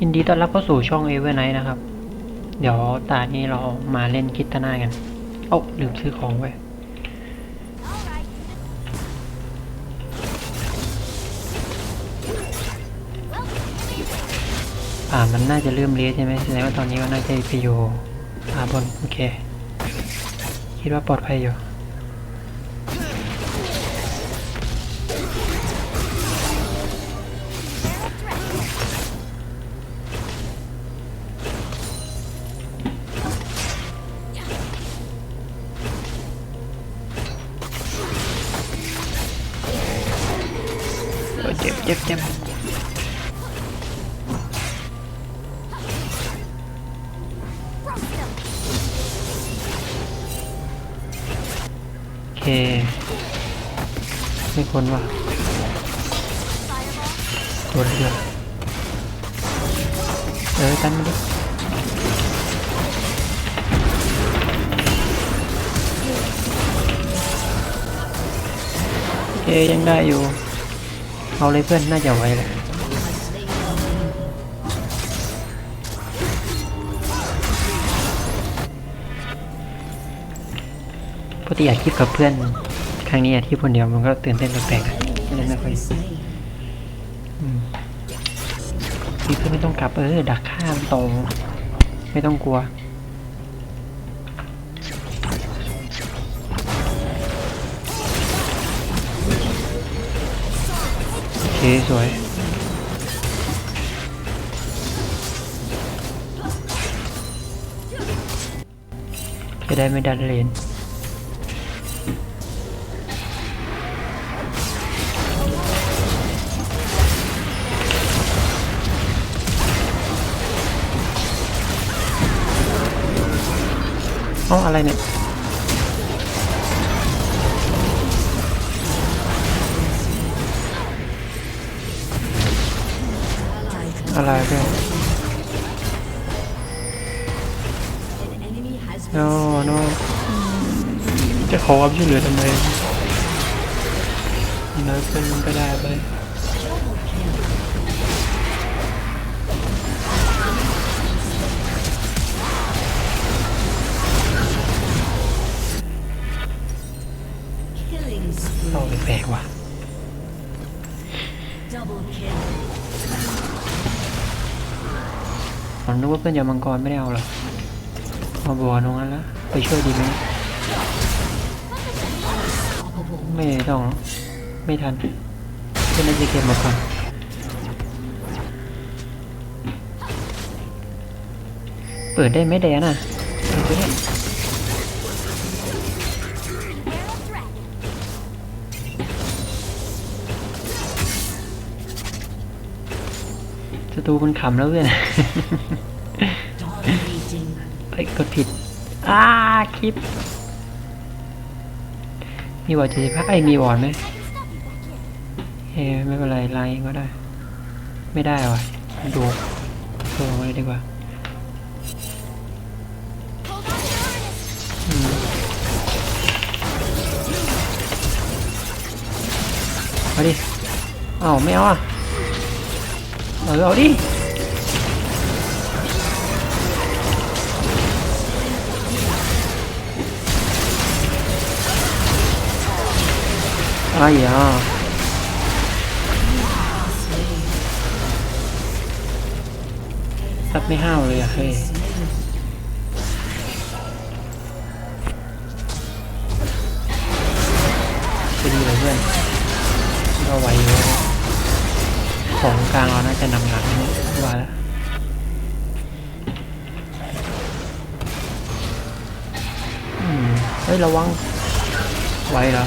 ยินดีต้อนรับเข้าสู่ช่อง e v e r n i g h t นะครับ เดี๋ยวตานี้เรามาเล่นคิดตนากันโอ้าลืมซื้อของไว้อ่ามันน่าจะเริ่มเลสใช่ไหมแสดงว่าตอนนี้ก็น่าจะไปอยู่อ่าบนโอเค คิดว่าปลอดภัยอยู่ เคไม่คนว่ะตัวเรือเออกันดิโอเคยังได้อยู่ เอาเลยเพื่อนน่าจะไหวแหละ ปกติอยากคลิปกับเพื่อนครั้งนี้อยากคลิปคนเดียวมันก็ตื่นเต้นแปลกๆอะก็เลยไม่ค่อยอืมมีเพื่อนไม่ต้องกลับเออดักข้ามตรงไม่ต้องกลัวโอเคสวยจะได้ไม่ดันเลน เอ้าอะไรเนี่ยอะไรเพื่อนโน่โน่จะขอความช่วยเหลือทำไมนะเพื่อนมันก็ได้ไป นึกว่าเพื่อนยามังกรไม่ได้เอาหรอกมาบัวตรงนั้นแล้วไปช่วยดีไหมไม่ต้องหรอกไม่ทันเพื่อนน่าจะเก็บมาก่อนเปิดได้ไหมแดนอะเปิดได้ ศัตรูมันขำแล้วเพื่อนเอ้ยกดผิด อ้าคลิป มีวอร์ดเจ็ดสิบห้าไอ้มีวอร์ดไหมเฮ้ไม่เป็นไรไลน์ก็ได้ ไม่ได้ว่ะดูดูไว้ดีกว่ามเอาดิเอาไม่เอาอะ เออเอาดิอะไรอะซับไม่ห้าวเลยอะเฮ้ยจะดีเลยเพื่อนก็ไหวอยู่ ของกลางเราน่าจะนำหลังว่าแล้วอืมเฮ้ยระวัง ไวเหรอ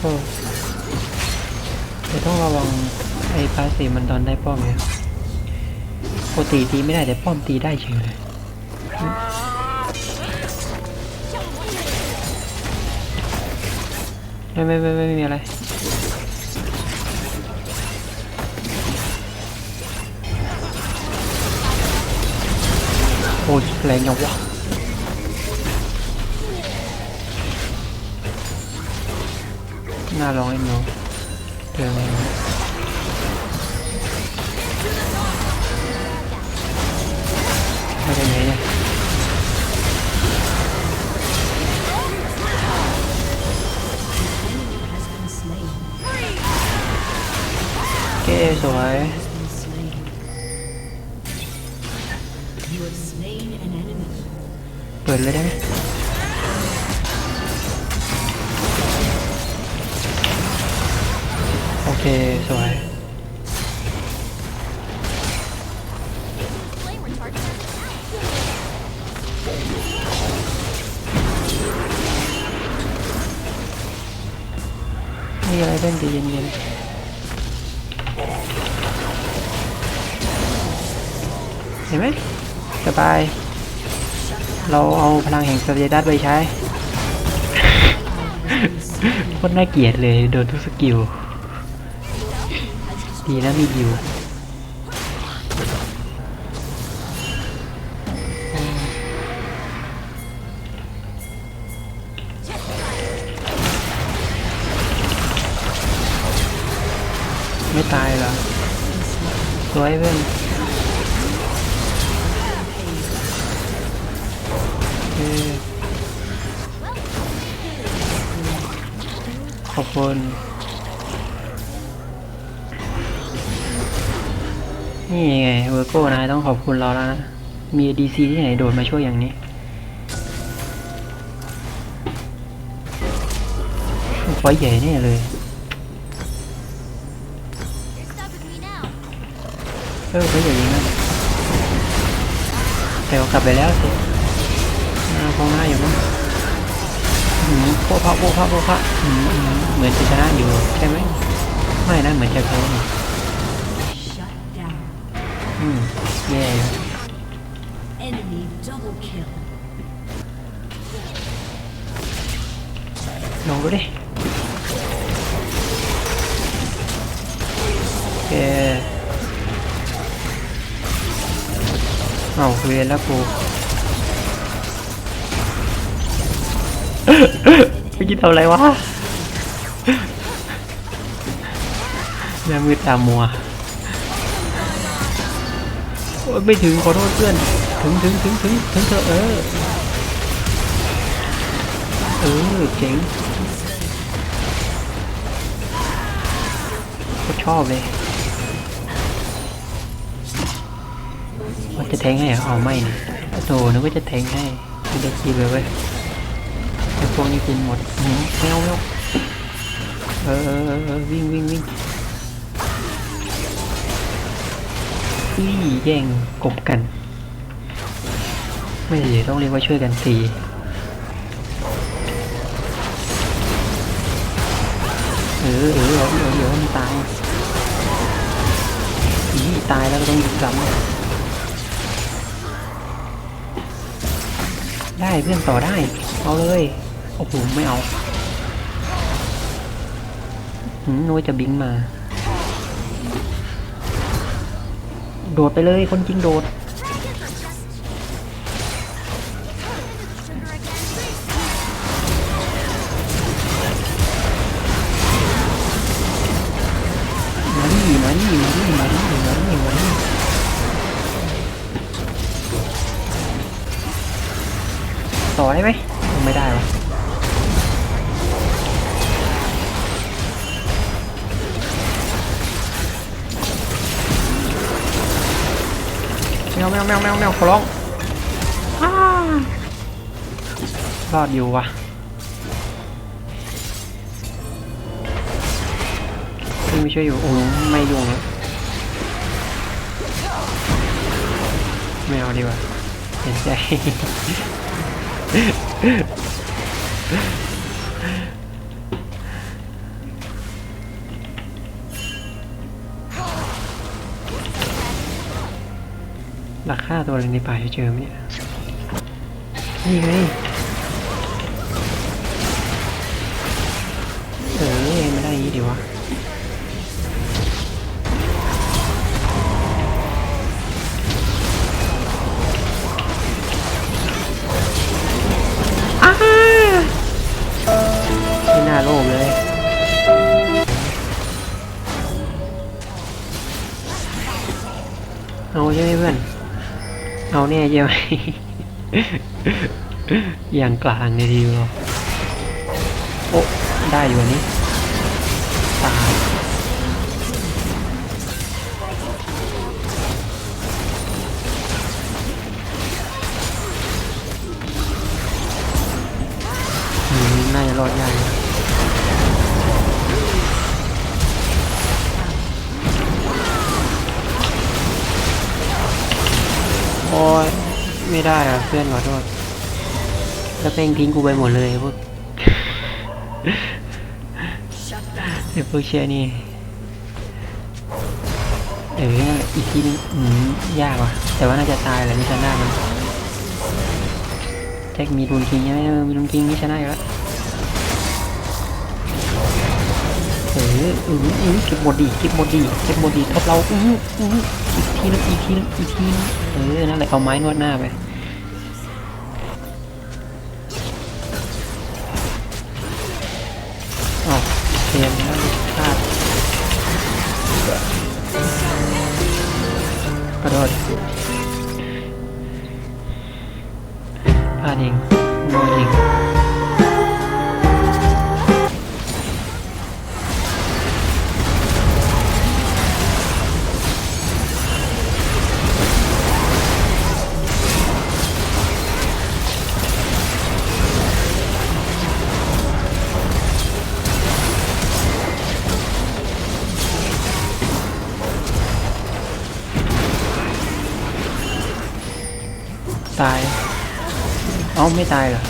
เออจะต้องระวังไอ้พาสีมันตอนได้ป้อมเนี่ยปกติตีไม่ได้แต่ป้อมตีได้เฉยเลยไม่ไม่ไม่ไม่มีอะไร 홀스플레이너와 나 롱이노 대응이노 해야되네 계속 와해 ปิดเลยได้ไหมโอเค สวย Flame retardant doesn't count. มีอะไรเล่นดีเย็นๆเห็นไหมสบาย เราเอาพลังแห่งสเตตัสไปใช้ โคตรน่าเกลียดเลย โดนทุกสกิล ดีนะมียิวไม่ตายเหรอสวยเพื่อน ขอบคุณ นี่ไงเวอร์โก้นายต้องขอบคุณเราแล้วนะ มีดีซีที่ไหนโดดมาช่วยอย่างนี้ไฟใหญ่แน่เลยเออไฟใหญ่จริงนะแต่ว่ากลับไปแล้วสิหน้าพองหน้าอยู่มั้ง โป๊ะพะโป๊ะพะโป๊ะพะเหมือนจะชนะอยู่ใช่ไหมไม่นะเหมือนจะแพ้อืมแย่ลองดูดิโอเอาเวียนแล้วกู กี้ทำอะไรวะหน้ามืดตามัวโอ๊ยไม่ถึงขอโทษเพื่อน ถึงถึงถึงถึงถึงเถอเออ เออเจ๋งก็ชอบเลยว่าจะแทงให้เหรอเอาไม่นี่โตนึกว่าจะแทงให้ไม่ได้คิดเลยเว้ยไอ้พ วกนี้กินหมดหืมแมวแมวเออเออเเออวิ่งวิ่งวิ่งอุ้ยแย่งกบกัน ไม่ดีต้องเรียกว่าช่วยกันตีเออเออเดี๋ยวเดี๋ยวเดี๋ยวมันตายอีตายแล้วก็ต้องหยุดซ้ำได้เพื่อนต่อได้ เอาเลย โอ้โห ไม่เอาหืมนึกว่าจะบิงมา โดดไปเลยคนจริงโดด มาดิมาดิมาดิมาดิมาดิมาดิต่อได้ไหม ไม่ได้วะแมวแมวแมวแมวแมวขอร้องรอดอยู่วะพี่ไม่ช่วยอยู่ โอ้ไม่ยุ่งแล้วไม่เอาดีกว่าเห็นใจ ราคาตัวอะไรในป่าจะเจอไหมเนี่ย นี่ไง เออไม่ได้ยางงี้ดีวะอ้าไม่น่าโลภเลยเอาใช่ไหมเพื่อน เอาแน่ใช่ไหม อย่างกลางในทีเราโอ้ได้อยู่อันนี้ อะเพื่อนขอโทษแล้วเพ่งทิ้งกูไปหมดเลยพวกเดี๋ยวพวกเชียนี่เอออีกทีนึงอืมยากว่ะ แต่ว่าน่าจะตายแหละนิชน่ามันแจ็คมีรุนคิงใช่ไหมมีรุนคิงนิชน่าอยู่แล้วเออเออเอเก็บหมดดีเก็บหมดดีเก็บหมดดีท็อปเราอืออืออีกทีนึงอีกทีนึงอีกทีนึงเออนั่นแหละเอาไม้นวดหน้าไป โทษพลาดเองโง่เอง ไม่ตายเหรอ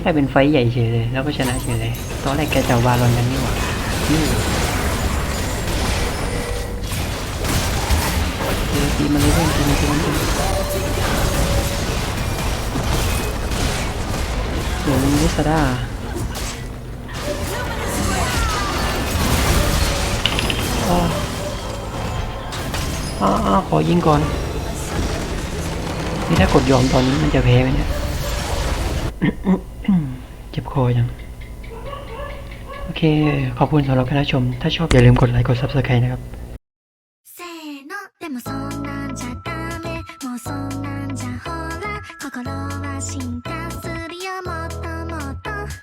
แค่เป็นไฟใหญ่เฉยเลย แล้วก็ชนะเฉยเลย ตอนแรกแกจะวาลอนกันนี่หว่านี่ตีมันเลยเพื่อนตีมันตีมันตีเดี๋ยวมีลิซาด้า อ้าขอยิงก่อน นี่ถ้ากดยอมตอนนี้มันจะแพ้ไหมเนี่ยเจ็บคอยัง โอเค ขอบคุณสำหรับการรับชม ถ้าชอบอย่าลืมกดไลค์ กด Subscribe นะครับ